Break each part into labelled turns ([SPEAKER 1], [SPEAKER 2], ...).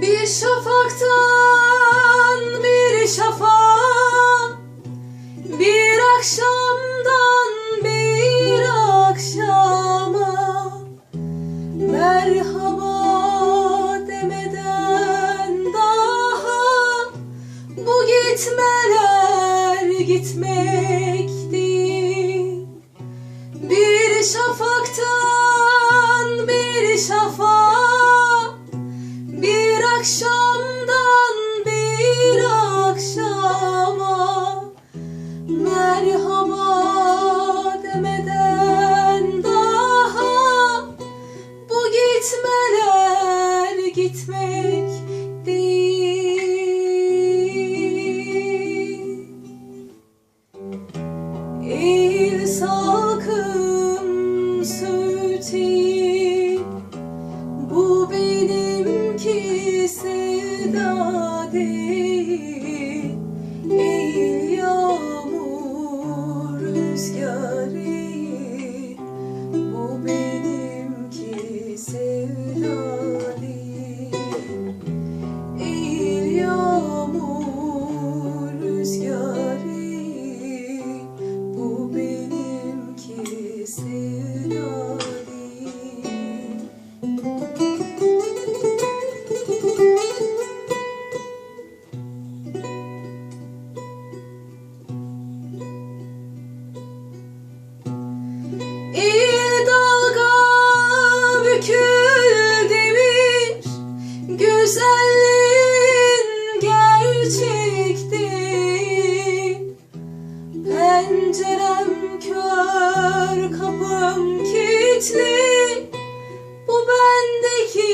[SPEAKER 1] Bir şafaktan bir şafağa Bir akşamdan bir akşama. Merhaba demeden daha Bu gitmeler gitmek değil. Bir şafaktan gitmek değil. Eğil salkım sütü Bu benimki sevda değil İyi dalga bükül Güzelliğin gerçektir Pencerem kör kapım kilitli Bu bendeki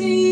[SPEAKER 1] salkım sütü Bu benim